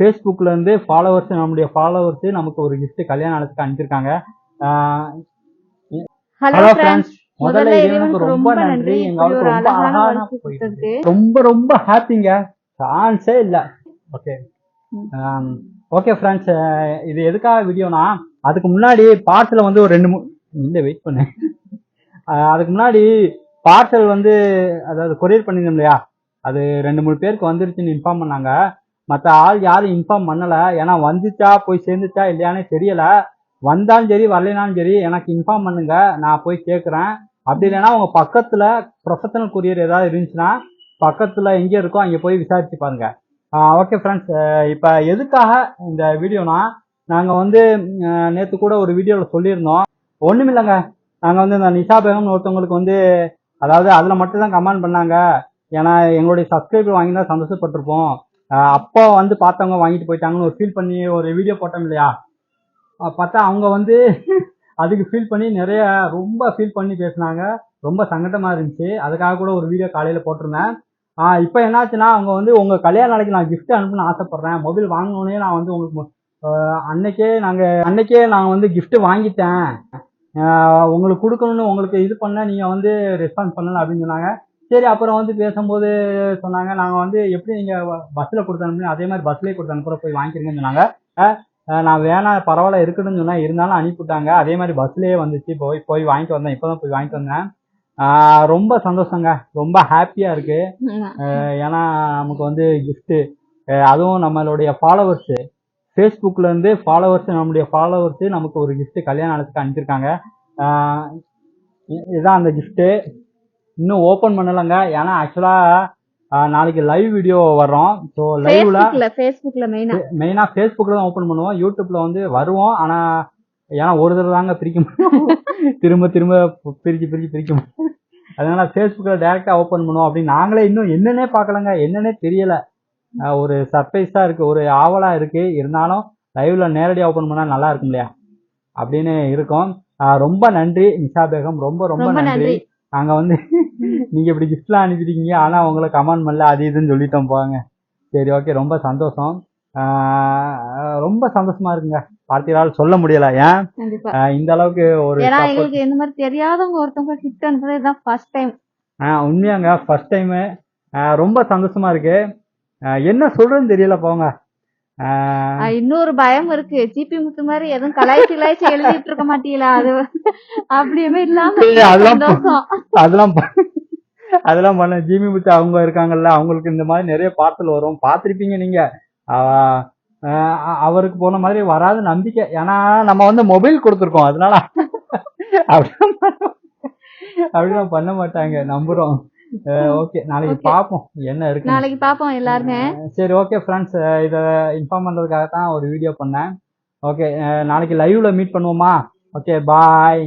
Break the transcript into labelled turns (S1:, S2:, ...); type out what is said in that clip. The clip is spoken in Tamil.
S1: ஃபேஸ்புக்ல இருந்து ஃபாலோவர்ஸ் நம்முடைய ஃபாலோவர்ஸ் நமக்கு ஒரு gift கல்யாண நாளுக்கு அனுப்பிச்சிருக்காங்க
S2: ஹலோ ஃப்ரெண்ட்ஸ்
S1: முதல்ல இறைவனுக்கு ரொம்ப நன்றி. எங்க அவளுக்கு ரொம்ப அழகான ரொம்ப ரொம்ப ஹாப்பிங்க சான்ஸே இல்ல. ஓகே ஓகே ஃப்ரெண்ட்ஸ் இது எதுக்காக வீடியோனா அதுக்கு முன்னாடி பார்சல் வந்து ஒரு ரெண்டு மூணு இந்த வெயிட் பண்ணு. அதுக்கு முன்னாடி பார்சல் வந்து அதாவது கொரியர் பண்ணியிருந்தோம் இல்லையா? அது ரெண்டு மூணு பேருக்கு வந்துருச்சுன்னு இன்ஃபார்ம் பண்ணாங்க. மற்ற ஆள் யாரும் இன்ஃபார்ம் பண்ணலை. ஏன்னா வந்துச்சா போய் சேர்ந்துச்சா இல்லையானே தெரியலை. வந்தாலும் சரி வரலைனாலும் சரி எனக்கு இன்ஃபார்ம் பண்ணுங்க. நான் போய் கேட்குறேன் அப்படி இல்லைன்னா உங்கள் பக்கத்தில் ப்ரொஃபஷனல் கொரியர் ஏதாவது இருந்துச்சுன்னா பக்கத்தில் எங்கே இருக்கோ அங்கே போய் விசாரிச்சு பாருங்க. ஓகே ஃப்ரெண்ட்ஸ் இப்போ எதுக்காக இந்த வீடியோனா நாங்கள் வந்து நேற்று கூட ஒரு வீடியோவில் சொல்லியிருந்தோம். ஒன்றும் இல்லைங்க. நாங்கள் வந்து இந்த நிஷா பேகம்னு ஒருத்தவங்களுக்கு வந்து அதாவது அதில் மட்டும் தான் கமெண்ட் பண்ணாங்க. ஏன்னா எங்களுடைய சப்ஸ்கிரைபர் வாங்கினா சந்தோஷப்பட்டிருப்போம். அப்போ வந்து பார்த்தவங்க வாங்கிட்டு போயிட்டாங்கன்னு ஒரு ஃபீல் பண்ணி ஒரு வீடியோ போட்டோம் இல்லையா? பார்த்தா அவங்க வந்து அதுக்கு ஃபீல் பண்ணி நிறைய ரொம்ப ஃபீல் பண்ணி பேசினாங்க. ரொம்ப சங்கடமாக இருந்துச்சு. அதுக்காக கூட ஒரு வீடியோ காலையில் போட்டிருந்தேன். இப்போ என்னாச்சுன்னா அவங்க வந்து உங்கள் கல்யாண நாளைக்கு நான் கிஃப்ட் அனுப்பணும்னு ஆசைப்பட்றேன். மொபைல் வாங்கினோடனே நான் வந்து உங்களுக்கு அன்னைக்கே நாங்கள் அன்னைக்கே நான் வந்து கிஃப்ட்டு வாங்கிட்டேன். உங்களுக்கு கொடுக்கணும்னு உங்களுக்கு இது பண்ண நீங்கள் வந்து ரெஸ்பான்ஸ் பண்ணல அப்படின்னு சொன்னாங்க. சரி அப்புறம் வந்து பேசும்போது சொன்னாங்க நாங்க வந்து எப்படி நீங்க பஸ்ல கொடுத்து அனுப்புனீங்க அதே மாதிரி பஸ்லயே கொடுத்து அனுப்புற போய் வாங்கிக்கிறீங்கன்னு சொன்னாங்க. நான் வேணாம் பரவாயில்ல இருக்கட்டும்னு சொன்னா இருந்தாலும் அனுப்பிவிட்டாங்க. அதே மாதிரி பஸ்லயே வந்துச்சு போய் போய் வாங்கிட்டு வந்தேன் இப்பதான் போய் வாங்கிட்டு வந்தேன். ரொம்ப சந்தோஷங்க ரொம்ப ஹாப்பியா இருக்கு. ஏன்னா நமக்கு வந்து அஹ் அதுவும் நம்மளுடைய ஃபாலோவர்ஸ் ஃபேஸ்புக்ல இருந்து ஃபாலோவர்ஸ் நம்முடைய ஃபாலோவர்ஸ் நமக்கு ஒரு gift கல்யாண நாளுக்கு இ- இதுதான் அந்த gift. இன்னும் ஓபன் பண்ணலங்க. ஏன்னா ஆக்சுவலா நாளைக்கு லைவ் வீடியோ வர்றோம். ஸோ லைவ்ல
S2: ஃபேஸ்புக்ல மெயினா
S1: மெயினா ஃபேஸ்புக்ல தான் ஓபன் பண்ணுவோம். யூடியூப்ல வந்து வருவோம். ஆனா ஏன்னா ஒரு தடவை தாங்க பிரிக்க முடியும். திரும்ப திரும்ப பிரிச்சு பிரிச்சு பிரிக்க முடியும். அதனால ஃபேஸ்புக்ல டைரக்டா ஓபன் பண்ணுவோம் அப்படின்னு நாங்களே இன்னும் என்னன்னே பார்க்கலங்க. என்னன்னே தெரியல. ஒரு சர்ப்ரைஸா இருக்கு. ஒரு ஆவலா இருக்கு. இருந்தாலும் லைவ்ல நேரடியா ஓபன் பண்ணா நல்லா இருக்கும் இல்லையா? அப்படின்னு இருக்கோம். ரொம்ப நன்றி. நிஷா பேகம் ரொம்ப ரொம்ப நன்றி. நாங்க வந்து நீங்க இப்படி கிஃப்ட்லாம் அனுப்பிட்டீங்க ஆனா உங்களை கமெண்ட் பண்ணல அது இதுன்னு சொல்லிட்டோம் போங்க சரி ஓகே ரொம்ப சந்தோஷம். ரொம்ப சந்தோஷமா இருக்குங்க. வார்த்தையால் சொல்ல முடியல ஏன்? இந்த அளவுக்கு ஒரு
S2: எங்களுக்கு இந்த மாதிரி தெரியாதவங்க ஒருத்தவங்க கிஃப்ட் அனுப்புறது இதுதான் ஃபர்ஸ்ட் டைம்
S1: உண்மையாங்க ஃபர்ஸ்ட் டைமு ரொம்ப சந்தோஷமா இருக்கு. என்ன சொல்றதுன்னு தெரியல போங்க.
S2: இன்னொரு பயம் இருக்கு. ஜிபி முத்து மாதிரி எதுவும் கலாய்ச்சி கலாய்ச்சி எழுதிட்டு இருக்க மாட்டீங்களா? அது அப்படியுமே இல்லாம
S1: அதெல்லாம் அதெல்லாம் பண்ண. ஜிமி முத்து அவங்க இருக்காங்கல்ல அவங்களுக்கு இந்த மாதிரி நிறைய பார்சல் வரும். பார்த்திருப்பீங்க நீங்க. அவருக்கு போன மாதிரி வராது நம்பிக்கை. ஏன்னா நம்ம வந்து மொபைல் கொடுத்துருக்கோம். அதனால அப்படிலாம் அப்படிலாம் பண்ண மாட்டாங்க. நம்புறோம். ஓகே. நாளைக்கு. பார்ப்போம். என்ன இருக்கு
S2: நாளைக்கு பாப்போம் எல்லாருமே.
S1: சரி ஓகே ஃப்ரெண்ட்ஸ் இதை இன்ஃபார்ம் பண்ணுறதுக்காக தான் ஒரு வீடியோ பண்ணேன். ஓகே. நாளைக்கு லைவ்ல மீட் பண்ணுவோமா? Okay bye